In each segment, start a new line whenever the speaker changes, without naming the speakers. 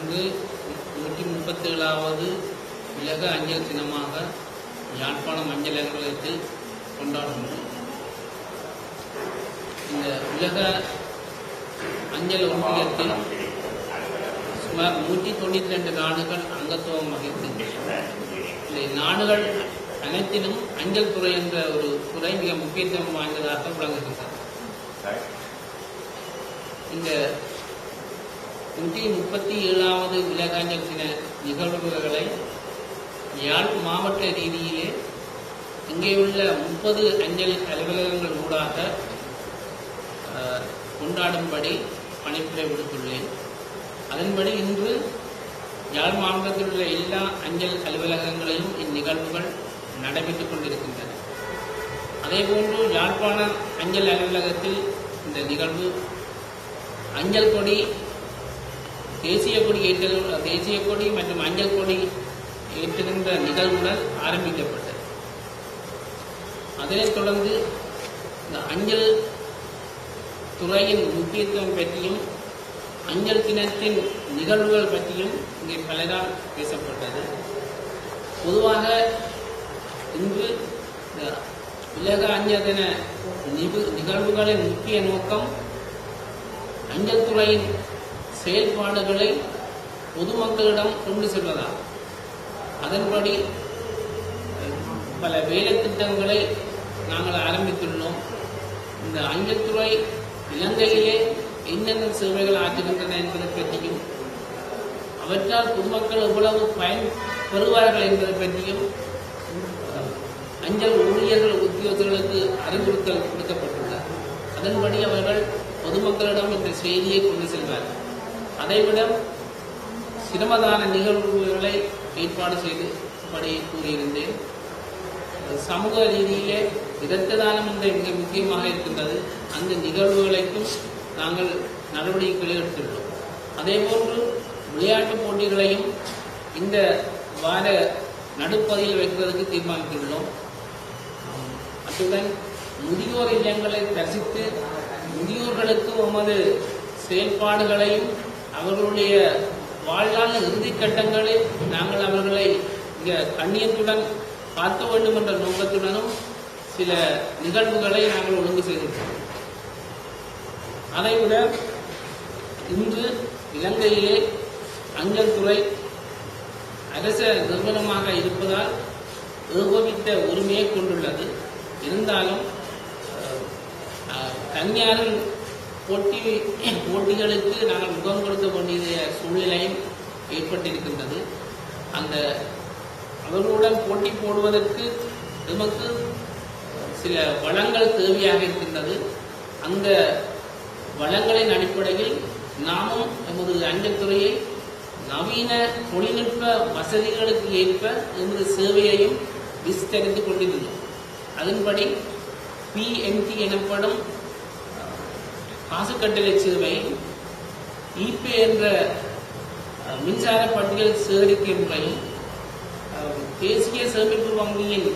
இன்று நூற்றி முப்பத்தேழாவது உலக அஞ்சல் தினமாக யாழ்ப்பாணம் அஞ்சல் அலுவலகத்தில் கொண்டாடுகிறோம் இந்த உலக அஞ்சல் ஒன்றியத்தில் சுமார் நூற்றி தொண்ணூற்றி ரெண்டு நாடுகள் அங்கத்துவம் வகித்து இந்த நாடுகள் அனைத்திலும் அஞ்சல் துறை என்ற ஒரு துறை மிக முக்கியத்துவம் வாய்ந்ததாக விளங்குகின்றது. இந்த நூற்றி முப்பத்தி ஏழாவது உலக சில நிகழ்வுகளை யாழ் மாவட்ட ரீதியிலே இங்கே உள்ள முப்பது அஞ்சல் அலுவலகங்கள் ஊடாக கொண்டாடும்படி பணிப்புரை விடுத்துள்ளேன். அதன்படி இன்று யாழ் மாவட்டத்தில் உள்ள எல்லா அஞ்சல் அலுவலகங்களிலும் இந்நிகழ்வுகள் நடைபெற்றுக் கொண்டிருக்கின்றன. அதேபோன்று யாழ்ப்பாண அஞ்சல் அலுவலகத்தில் இந்த நிகழ்வு அஞ்சல் கொடி தேசிய கொடி ஏற்றல் தேசிய கொடி மற்றும் அஞ்சல் கொடி ஏற்றுகின்ற நிகழ்வுடன் ஆரம்பிக்கப்பட்டது. அதனைத் தொடர்ந்து இந்த அஞ்சல் துறையின் முக்கியத்துவம் பற்றியும் அஞ்சல் தினத்தின் நிகழ்வுகள் பற்றியும் இங்கே பலரால் பேசப்பட்டது. பொதுவாக இன்று உலக அஞ்சல் தின நிகழ்வுகளின் முக்கிய நோக்கம் அஞ்சல் துறையின் செயல்பாடுகளை பொதுமக்களிடம் கொண்டு செல்வதாகும் அதன்படி பல வேலை திட்டங்களை நாங்கள் ஆரம்பித்துள்ளோம். இந்த அஞ்சத்துறை இலங்கையிலே என்னென்ன சேவைகள் ஆற்றுகின்றன என்பதை பற்றியும் அவற்றால் பொதுமக்கள் எவ்வளவு பயன் பெறுவார்கள் என்பதை பற்றியும் அஞ்சல் ஊழியர்கள் உத்தியோகர்களுக்கு அறிவுறுத்தல் கொடுக்கப்பட்டுள்ளது. அதன்படி அவர்கள் பொதுமக்களிடம் இந்த செய்தியை கொண்டு செல்வார்கள். அதைவிட சிரமதான நிகழ்வுகளை ஏற்பாடு செய்து படி கூறியிருந்தேன். சமூக ரீதியிலே இரத்த தானம் என்ற மிக முக்கியமாக இருக்கின்றது. அந்த நிகழ்வுகளுக்கும் நாங்கள் நடவடிக்கைகளை எடுத்துள்ளோம் அதேபோன்று விளையாட்டுப் போட்டிகளையும் இந்த வார நடுப்பகுதியில் வைக்கிறதுக்கு தீர்மானித்துள்ளோம் அத்துடன் முதியோர் இல்லங்களை தரிசித்து முதியோர்களுக்கு உமது செயல்பாடுகளையும் அவர்களுடைய வாழ்நாள் இறுதி கட்டங்களில் நாங்கள் அவர்களை இங்க கண்ணியத்துடன் பார்க்க வேண்டும் என்ற நோக்கத்துடனும் சில நிகழ்வுகளை நாங்கள் ஒழுங்கு செய்திருக்கிறோம். அதைவிட இன்று இலங்கையிலே அஞ்சல் துறை அரச நிறுவனமாக இருப்பதால் ஏகோபித்த உரிமையை கொண்டுள்ளது. இருந்தாலும் அஹ், அஹ், தனியாரின் போட்டி போட்டிகளுக்கு நாங்கள் முகம் கொடுக்க வேண்டிய சூழ்நிலையும் ஏற்பட்டிருக்கின்றது. அந்த அவர்களுடன் போட்டி போடுவதற்கு நமக்கு சில வளங்கள் தேவையாக இருக்கின்றது. அந்த வளங்களின் அடிப்படையில் நாமும் எமது அஞ்சல் துறையை நவீன தொழில்நுட்ப வசதிகளுக்கு ஏற்ப எமது சேவையையும் விஸ்தரித்துக் கொண்டிருந்தோம். அதன்படி பிஎம்டி எனப்படும் காசு சேவை இபே என்ற மின்சார பட்டியல் சேகரிக்கை முறை. தேசிய சேமிப்பு வங்கியின்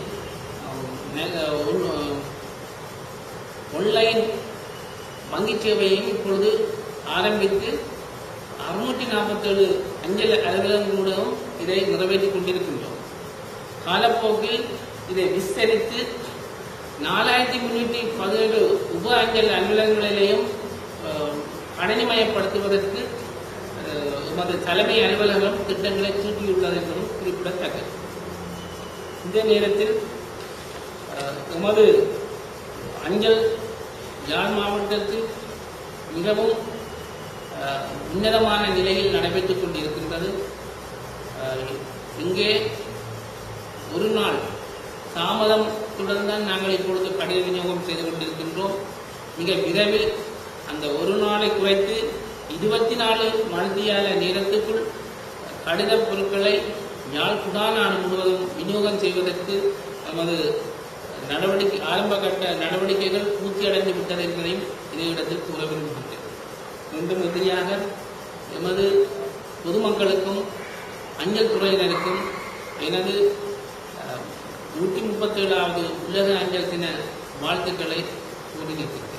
ஒன்லைன் வங்கிச் சேவையும் வங்கி சேவையையும் இப்பொழுது ஆரம்பித்து அறுநூற்றி நாற்பத்தேழு அஞ்சல் அலுவலகங்களுடன் இதை நிறைவேற்றிக் கொண்டிருக்கின்றோம். காலப்போக்கில் இதை விஸ்தரித்து நாலாயிரத்தி முன்னூற்றி பதினேழு உப அஞ்சல் அலுவலகங்களிலேயும் கணினிமயப்படுத்துவதற்கு எமது தலைமை அலுவலகம் திட்டங்களை தீட்டியுள்ளது என்பதும் குறிப்பிடத்தக்கது. இந்த நேரத்தில் எமது அஞ்சல் யாழ் மாவட்டத்தில் மிகவும் உன்னதமான நிலையில் நடைபெற்றுக் கொண்டிருக்கின்றது. இங்கே ஒரு நாள் தாமதத்துடன் தான் நாங்கள் இப்பொழுது கடித விநியோகம் செய்து கொண்டிருக்கின்றோம். மிக விரைவில் அந்த ஒரு நாளை குறைத்து இருபத்தி நாலு மணித்தியால நேரத்துக்குள் கடித பொருட்களை யாழ் குடாநாடு முழுவதும் விநியோகம் செய்வதற்கு நமது நடவடிக்கை ஆரம்ப கட்ட நடவடிக்கைகள் பூர்த்தியடைந்து விட்டது என்பதையும் இதே இடத்தில் கூற விரும்புகின்றேன். மீண்டும் எதிரியாக எமது பொதுமக்களுக்கும் அஞ்சல் துறையினருக்கும் எனது நூற்றி முப்பத்தேழாவது உலக அஞ்சல் தின வாழ்த்துக்களை கூறியிருக்கிறேன்